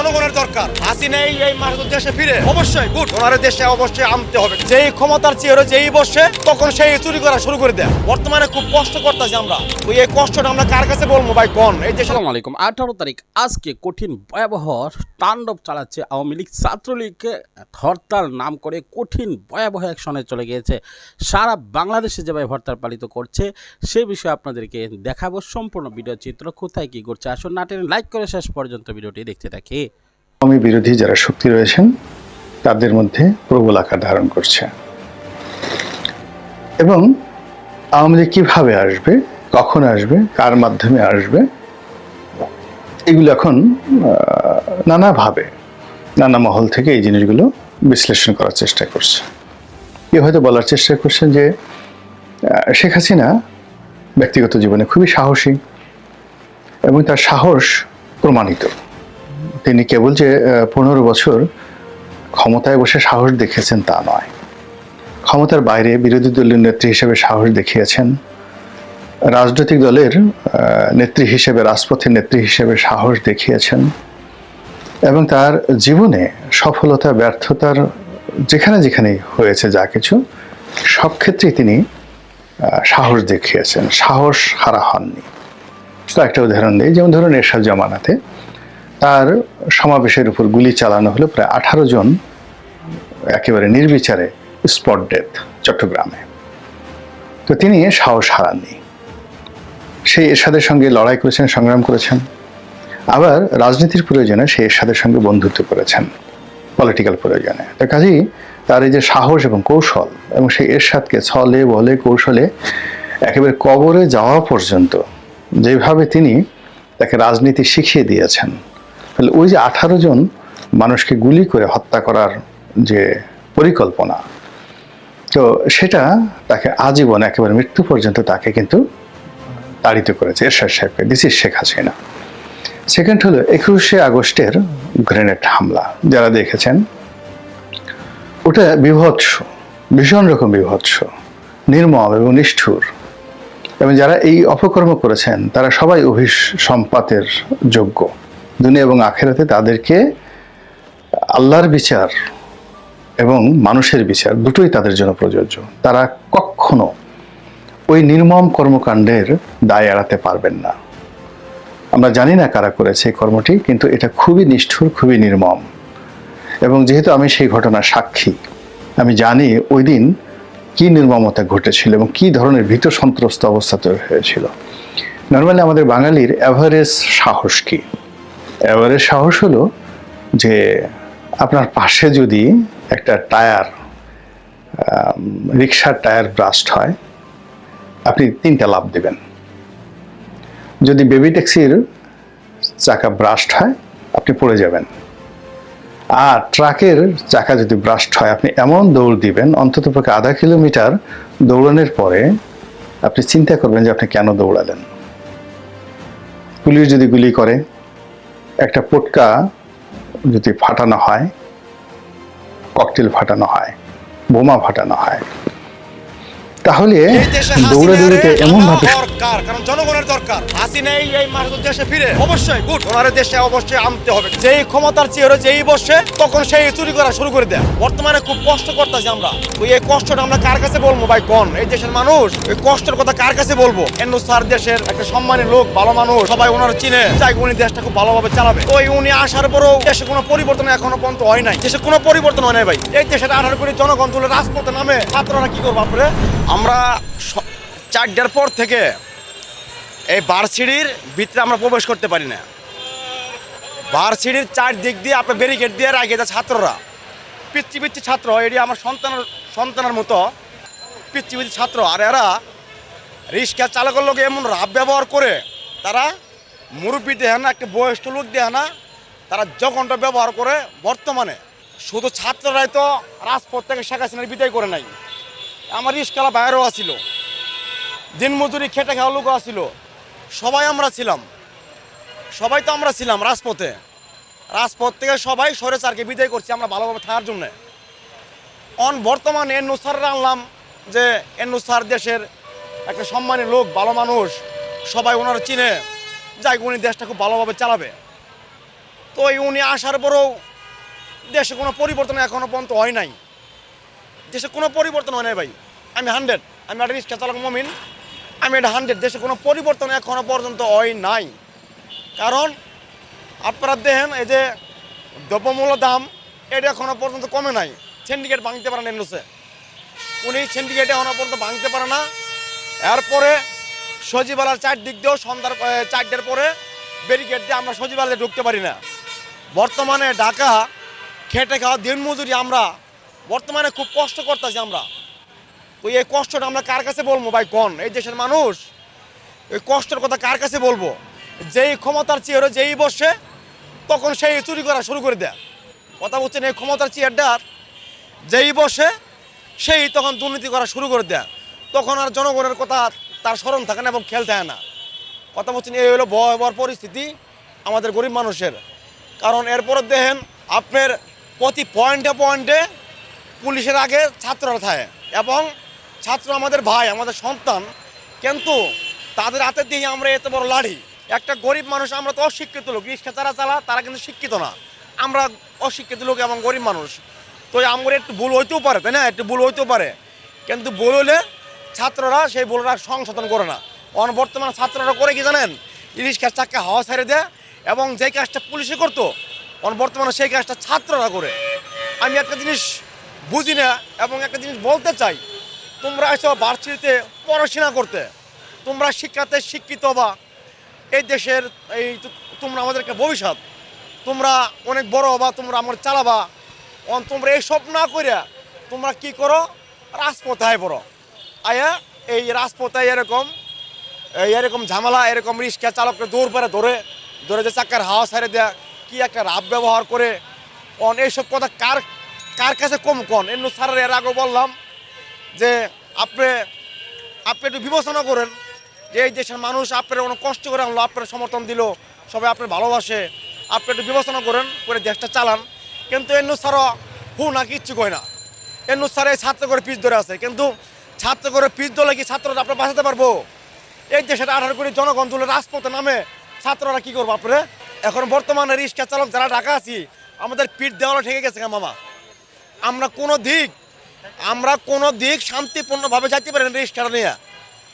জনগণের দরকার। হাসিনাই এই মাসুদ দেশে ফিরে। অবশ্যই গুড ওনার দেশে অবশ্যই আনতে হবে। যেই ক্ষমতার চেয়ে যেই বসে তখন সেই চুরি করা শুরু করে দেয়। বর্তমানে খুব কষ্ট করতেছি আমরা। ওই এই কষ্টটা আমরা কার কাছে বলব ভাই? কোন? এই দেশে আসসালামু আলাইকুম। আঠারো তারিখ আজকে কঠিন ভয়াবহ তাণ্ডব চালাচ্ছে আওয়ামী লীগ। ছাত্রলীগকে হরতাল নাম করে কঠিন ভয়াবহ অ্যাকশনে চলে গিয়েছে। সারা বাংলাদেশে যেভাবে হরতাল পালিত করছে সে বিষয়ে আপনাদেরকে দেখাবো। সম্পূর্ণ ভিডিও চিত্র কোথায় কি করছে আসুন না টেনে লাইক করে শেষ পর্যন্ত ভিডিওটি দেখতে থাকি। আওয়ামী বিরোধী যারা শক্তি রয়েছেন, তাদের মধ্যে প্রবল আকার ধারণ করছে। এবং আওয়ামী লীগ কীভাবে আসবে, কখন আসবে, কার মাধ্যমে আসবে, এগুলো এখন নানাভাবে, নানা মহল থেকে এই জিনিসগুলো বিশ্লেষণ করার চেষ্টা করছে। কেউ হয়তো বলার চেষ্টা করছেন যে শেখ হাসিনা ব্যক্তিগত জীবনে খুবই সাহসী এবং তার সাহস প্রমাণিত। তিনি কেবল যে পনেরো বছর ক্ষমতায় বসে সাহস দেখিয়েছেন তা নয়। ক্ষমতার বাইরে বিরোধী দলীয় নেত্রী হিসেবে সাহস দেখিয়েছেন। রাজনৈতিক দলের নেত্রী হিসেবে রাজপথের নেত্রী হিসেবে সাহস দেখিয়েছেন এবং তার জীবনে সফলতা, ব্যর্থতার যেখানে যেখানে হয়েছে যা কিছু, সব ক্ষেত্রেই তিনি সাহস দেখিয়েছেন। সাহস হারা হননি। কয়েকটা উদাহরণ দিই। যেমন ধরুন এরশাদ জামানাতে তার সমাবেশের উপর গুলি চালানো হলো প্রায় আঠারো জন, একেবারে নির্বিচারে স্পট ডেথ চট্টগ্রামে। তো তিনি সাহস হারাননি। সেই এরশাদের সঙ্গে লড়াই করেছেন, সংগ্রাম করেছেন। আবার রাজনীতির প্রয়োজনে সেই এরশাদের সঙ্গে বন্ধুত্ব করেছেন পলিটিক্যাল প্রয়োজনে। তো কাজেই তার এই যে সাহস এবং কৌশল এবং সেই এরশাদকে ছলে, বলে, কৌশলে একেবারে কবরে যাওয়া পর্যন্ত যেভাবে তিনি তাকে রাজনীতি শিখিয়ে দিয়েছেন তাহলে ওই যে আঠারো জন মানুষকে গুলি করে হত্যা করার যে পরিকল্পনা, তো সেটা তাকে আজীবন একেবারে মৃত্যু পর্যন্ত তাকে কিন্তু তাড়িত করেছে এরশাদ সাহেবকে। This is Sheikh Hasina. Second হলো একুশে আগস্টের গ্রেনেড হামলা। যারা দেখেছেন, ওটা বিভৎস, ভীষণ রকম বিভৎস, নির্মম এবং নিষ্ঠুর। এবং যারা এই অপকর্ম করেছেন, তারা সবাই অভিসম্পাতের যোগ্য। দুনিয়া এবং আখেরাতে তাদেরকে আল্লাহর বিচার এবং মানুষের বিচার দুটোই তাদের জন্য প্রযোজ্য। তারা কখনো ওই নির্মম কর্মকাণ্ডের দায় এড়াতে পারবেন না। আমরা জানি না কারা করেছে এই কর্মটি, কিন্তু এটা খুবই নিষ্ঠুর, খুবই নির্মম। এবং যেহেতু আমি সেই ঘটনার সাক্ষী, আমি জানি ওই দিন কি নির্মমতা ঘটেছিল এবং কি ধরনের ভীত সন্ত্রস্ত অবস্থা তৈরি হয়েছিল। নর্মালি আমাদের বাঙালির অ্যাভারেজ সাহস কি? অ্যাভারেজ সাহস হলো যে আপনার পাশে যদি একটা টায়ার রিক্সার টায়ার ব্রাস্ট হয়, আপনি তিনটা লাভ দেবেন। যদি বেবি ট্যাক্সির চাকা ব্রাস্ট হয়, আপনি পড়ে যাবেন। আর ট্রাকের চাকা যদি ব্রাস্ট হয়, আপনি এমন দৌড় দিবেন, অন্তত পক্ষে আধা কিলোমিটার দৌড়ানোর পরে আপনি চিন্তা করবেন যে আপনি কেন দৌড়ালেন। পুলিশ যদি গুলি করে একটা পটকা যদি ফাটানো হয় ককটেল ফাটানো হয় বোমা ফাটানো হয় তাহলে এই দেশে এমন ভাবে দরকার কারণ জনগণের দরকার। এই দেশে ফিরে। অবশ্যই গুড। ওনার দেশে অবশ্যই আনতে হবে। যেই ক্ষমতার চেয়ে যেই বসে তখন সেই চুরি করা শুরু করে দেয়। বর্তমানে খুব কষ্ট করতেছি আমরা। ওই এই কষ্টটা আমরা কার কাছে বলব ভাই কোন? এই দেশের মানুষ এই কষ্টের কথা কার কাছে বলব? এন্নু স্যার দেশের একটা সম্মানী লোক ভালো মানুষ সবাই ওনার চিনে। চাই উনি দেশটা খুব ভালোভাবে চালাবে। ওই উনি আসার পরেও দেশে কোনো পরিবর্তন এখনও পর্যন্ত হয় নাই। দেশে কোনো পরিবর্তন হয় নাই ভাই। এই দেশের আঠারো কোটি জনগণ তুলে রাজপথে নামে ছাত্ররা কি করব আপরে আমরা চারটার পর থেকে এই বারসিঁড়ির ভিতরে আমরা প্রবেশ করতে পারি না। বারসিঁড়ির চার দিক দিয়ে আপনার ব্যারিকেড দিয়ে রাখে যায় ছাত্ররা। পিচ্ছি পিচ্ছি ছাত্র, এটি আমার সন্তানের সন্তানের মতো পিচ্ছি পিচ্ছি ছাত্র। আর এরা রিক্সা চালকের লোক এমন রাব ব্যবহার করে, তারা মুরব্বী দেয় না, একটা বয়স্ক লোক দেয় না, তারা যখনটা ব্যবহার করে বর্তমানে। শুধু ছাত্ররাই তো রাজপথ থেকে শেখ হাসিনার বিদায় করে নাই। আমার রিক্সালা বাইরেও আসিল দিনমজুরি খেটে খাওয়া লোকও আসিল সবাই আমরা ছিলাম। সবাই তো আমরা ছিলাম রাজপথে। রাজপথ থেকে সবাই সরেচারকে বিদায় করছি আমরা ভালোভাবে থাকার জন্যে। অন বর্তমানে এন্নুসার আনলাম যে এন্নুসার দেশের একটা সম্মানী লোক, ভালো মানুষ, সবাই ওনার চিনে। যাই উনি দেশটা খুব ভালোভাবে চালাবে। তো এই উনি আসার পরেও দেশে কোনো পরিবর্তন এখনও পর্যন্ত হয় নাই। দেশে কোনো পরিবর্তন হয় নাই ভাই। আমি হান্ড্রেড। আমি একটা রিক্সা চালক মমিন। আমি এটা হান্ড্রেড। দেশে কোনো পরিবর্তন এখনও পর্যন্ত হয় নাই। কারণ আপনারা দেখেন, এই যে দ্রব্যমূল্য দাম, এটা এখনও পর্যন্ত কমে নাই। সিন্ডিকেট ভাঙতে পারে না এমনিসে উনি সিন্ডিকেটে এখনও পর্যন্ত ভাঙতে পারে না। এরপরে সচিবালয়ের চার দিক দিয়েও সন্ধ্যার চারটের পরে ব্যারিকেড দিয়ে আমরা সচিবালয়ে ঢুকতে পারি না। বর্তমানে ঢাকা খেটে খাওয়া দিনমজুরি আমরা বর্তমানে খুব কষ্ট করতেছি আমরা। তো এই কষ্টটা আমরা কার কাছে বলব ভাই? কোন? এই দেশের মানুষ? এই কষ্টের কথা কার কাছে বলব? যেই ক্ষমতার চেয়ারে যেই বসে, তখন সেই চুরি করা শুরু করে দেয়। কথা বলছেন এই ক্ষমতার চেয়ারটার যেই বসে, সেই তখন দুর্নীতি করা শুরু করে দেয়। তখন আর জনগণের কথা তার স্মরণ থাকে না এবং খেয়াল থাকে না। কথা বলছেন, এই হলো ভয়াবহ পরিস্থিতি আমাদের গরিব মানুষের। কারণ এরপরে দেখেন, আপনার প্রতি পয়েন্টে পয়েন্টে পুলিশের আগে ছাত্ররা থাকে। এবং ছাত্র আমাদের ভাই, আমাদের সন্তান, কিন্তু তাদের হাতে দিয়ে আমরা এত বড় লাড়ি একটা গরিব মানুষ, আমরা তো অশিক্ষিত লোক, রিক্সা যারা চালা, তারা কিন্তু শিক্ষিত না। আমরা অশিক্ষিত লোক এবং গরিব মানুষ। তো আমরা একটু ভুল হইতেও পারে, তাই না? একটু ভুল হইতেও পারে। কিন্তু ভুল হলে ছাত্ররা সেই ভুলটা সংশোধন করে না। অন বর্তমানে ছাত্ররা করে কি জানেন? রিক্সার চাক্কা হাওয়া ছেড়ে দেয় এবং যে কাজটা পুলিশে করতো, অন বর্তমানে সেই কাজটা ছাত্ররা করে। আমি একটা জিনিস বুঝি না এবং একটা জিনিস বলতে চাই, তোমরা এসব ভার্সিটিতে পড়াশোনা করতে। তোমরা শিক্ষাতে শিক্ষিত বা এই দেশের এই তোমরা আমাদেরকে ভবিষ্যৎ, তোমরা অনেক বড় হবা তোমরা আমার চালাবা। তোমরা এইসব না করে তোমরা কি করো? রাজপথে আয় পড়ো। আয়া এই রাজপথে এরকম এরকম ঝামেলা, এরকম রিক্সা চালককে দৌড় পেরে ধরে ধরে যে চাকার হাওয়া ছাড়ে দেয়া, কি একটা রাব ব্যবহার করে? অন এইসব কথা কার কার কাছে কম কন? এমন স্যারের এর আগে বললাম যে আপনি আপনি একটু বিবেচনা করেন যে এই দেশের মানুষ আপনার অনেক কষ্ট করে আনলো, আপনার সমর্থন দিল, সবাই আপনার ভালোবাসে। আপনি একটু বিবেচনা করেন, করে দেশটা চালান। কিন্তু এমন স্যারও হু না কিচ্ছু কয় না। এমন স্যার এই ছাত্র করে পিচ ধরে আছে। কিন্তু ছাত্র করে পিচ ধরলে কি ছাত্ররা আপনার বাঁচাতে পারব? এই দেশের আঠারো কোটি জনগণ তুলে রাজপথে নামে ছাত্ররা কি করব আপনারা? এখন বর্তমানে রিক্সা চালক যারা ঢাকা আছি, আমাদের পিঠ দেওয়ালা ঠেকে গেছে মামা। আমরা কোনো দিক, আমরা কোনো দিক শান্তিপূর্ণভাবে যাইতে পারি রিক্সাটা নিয়ে।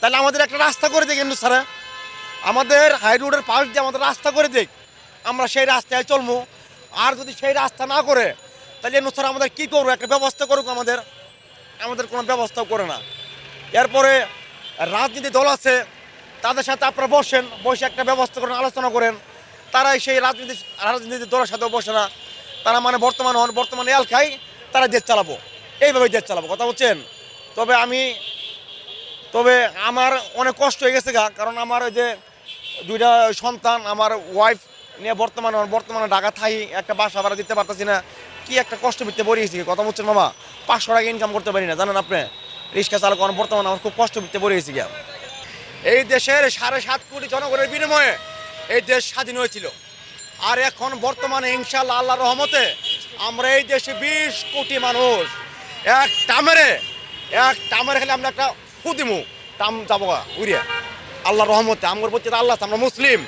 তাহলে আমাদের একটা রাস্তা করে দিক কিন্তু স্যার। আমাদের হাই রোডের পাশ দিয়ে আমাদের রাস্তা করে দিক। আমরা সেই রাস্তায় চলবো আর যদি সেই রাস্তা না করে, তাহলে এনু স্যার আমাদের কী করব? একটা ব্যবস্থা করুক আমাদের। আমাদের কোনো ব্যবস্থাও করে না। এরপরে রাজনীতি দল আছে, তাদের সাথে আপনারা বসেন, বসে একটা ব্যবস্থা করেন, আলোচনা করেন। তারাই সেই রাজনীতি রাজনীতি দলের সাথেও বসে না। তারা মানে বর্তমান হন, বর্তমানে এল খাই তারা দেশ চালাবো। এইভাবে দেশ চালাবো, কথা বলছেন? তবে আমি, তবে আমার অনেক কষ্ট হয়ে গেছে গা, কারণ আমার ওই যে দুইটা সন্তান, আমার ওয়াইফ নিয়ে বর্তমানে বর্তমানে ঢাকা থাই, একটা বাসা ভাড়া দিতে পারতেছি না। কি একটা কষ্ট ভিত্তে পড়িয়েছি কথা বলছেন মামা? পাঁচশো টাকা ইনকাম করতে পারি না, জানেন আপনি? রিক্সা চালক বর্তমানে আমার খুব কষ্ট ভিত্তে পড়িয়েছি গিয়া এই দেশের সাড়ে সাত কোটি জনগণের বিনিময়ে এই দেশ স্বাধীন হয়েছিল। আর এখন বর্তমানে ইনশাল্লাহ আল্লাহ রহমতে আমরা এই দেশে বিশ কোটি মানুষ। এক টামেরে এক টামেরে খেলে আমরা একটা ফুদিমু টাম যাব উড়িয়া। আল্লাহ রহমতে আমার প্রতি আল্লাহ আছে, আমরা মুসলিম।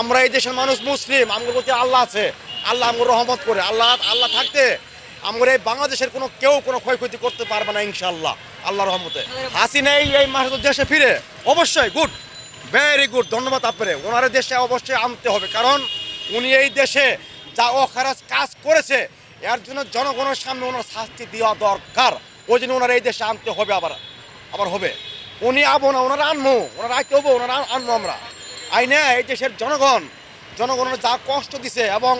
আমরা এই দেশের মানুষ মুসলিম আমার প্রতি আল্লাহ আছে। আল্লাহ আমার রহমত করে, আল্লাহ আল্লাহ থাকতে আমরা এই বাংলাদেশের কোনো কেউ কোনো ক্ষয়ক্ষতি করতে পারবে না ইনশাল্লাহ আল্লাহ রহমতে। হাসিনা এই এই মাসে তো দেশে ফিরে, অবশ্যই, গুড ভেরি গুড ধন্যবাদ আপনারে। ওনার দেশে অবশ্যই আনতে হবে, কারণ উনি এই দেশে যা অখারাজ কাজ করেছে, এর জন্য জনগণের সামনে ওনার শাস্তি দেওয়া দরকার। ওই জন্য ওনার এই দেশে আনতে হবে আবার আবার হবে। উনি আবো না, ওনারা আনব ওনারা আইতে হব, ওনারা আনব আমরা। আইনে এই দেশের জনগণ, জনগণের যা কষ্ট দিছে এবং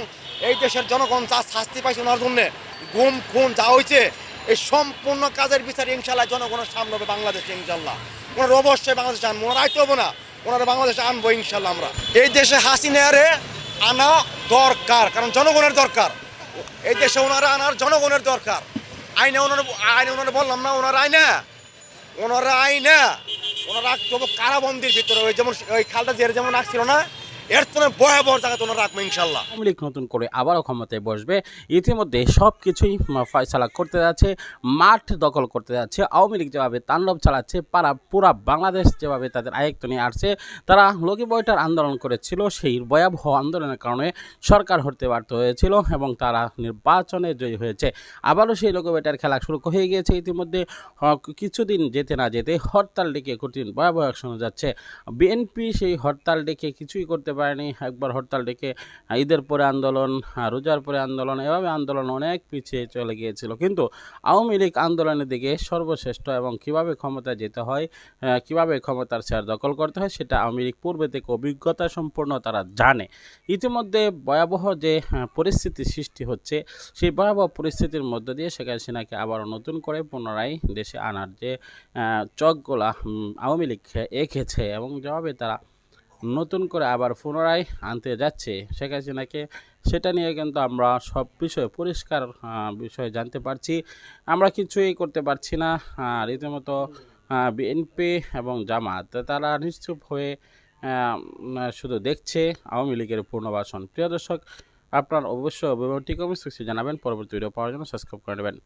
এই দেশের জনগণ যা শাস্তি পাইছে ওনার জন্য গুম খুন যা হয়েছে এই সম্পূর্ণ কাজের বিচার ইনশাল্লাহ জনগণের সামনে হবে বাংলাদেশে ইনশাল্লাহ ওনারা অবশ্যই বাংলাদেশে আনব, ওনারা আইতে হব না, ওনারা বাংলাদেশে আনব ইনশাল্লাহ আমরা। এই দেশে হাসিনারে আনা দরকার, কারণ জনগণের দরকার। এই দেশে ওনারা আনার জনগণের দরকার। আইনে ওনারা আইনে ওনারা বললাম না, ওনারা আইনা। ওনারা আইনা। ওনারা হবে কারাবন্দির ভিতরে, ওই যেমন, ওই খালটা যে যেমন আসছিল না এর তো ভয়াবহ জায়গা তোমরা রাখব ইনশাল্লাহ আওয়ামী লীগ নতুন করে আবারও ক্ষমতায় বসবে। ইতিমধ্যে সব কিছুই ফয়সালা করতে যাচ্ছে, মাঠ দখল করতে যাচ্ছে। আওয়ামী লীগ যেভাবে তাণ্ডব চালাচ্ছে পারা পুরা বাংলাদেশ যেভাবে তাদের আয়ত্ত নিয়ে আসছে, তারা লগি বয়টার আন্দোলন করেছিল, সেই ভয়াবহ আন্দোলনের কারণে সরকার হতে ব্যর্থ হয়েছিল এবং তারা নির্বাচনে জয়ী হয়েছে। আবারও সেই লগি বয়টার খেলা শুরু হয়ে গিয়েছে ইতিমধ্যে। কিছুদিন যেতে না যেতে হরতাল ডেকে কঠিন ভয়াবহ শোনা যাচ্ছে। বিএনপি সেই হরতাল ডেকে কিছুই করতে পারেনি। একবার হরতাল ডেকে ঈদের পরে আন্দোলন রোজার পরে আন্দোলন, এভাবে আন্দোলন অনেক পিছিয়ে চলে গিয়েছিল। কিন্তু আওয়ামী লীগ আন্দোলনের দিকে সর্বশ্রেষ্ঠ এবং কীভাবে ক্ষমতা যেতে হয় কীভাবে ক্ষমতার চেয়ার দখল করতে হয়, সেটা আওয়ামী লীগ পূর্বে থেকে অভিজ্ঞতা সম্পূর্ণ তারা জানে। ইতিমধ্যে ভয়াবহ যে পরিস্থিতি সৃষ্টি হচ্ছে, সেই ভয়াবহ পরিস্থিতির মধ্য দিয়ে শেখ হাসিনাকে আবার নতুন করে পুনরায় দেশে আনার যে চকগুলা আওয়ামী লীগ এঁকেছে এবং যেভাবে তারা নতুন করে আবার পুনরায় আনতে যাচ্ছে। শেখ হাসিনাকে সেটা নিয়ে কিন্তু আমরা সব বিষয়ে পরিষ্কার বিষয়ে জানতে পারছি। আমরা কিছুই করতে পারছি না। রীতিমতো বিএনপি এবং জামাত, তারা নিশ্চুপ হয়ে শুধু দেখছে। আওয়ামী লীগের পূর্ণবাসন। প্রিয় দর্শক, আপনার অবশ্যই অভিমতটি কমেন্ট জানাবেন। পরবর্তী ভিডিও পাওয়ার জন্য সাবস্ক্রাইব করে নেবেন।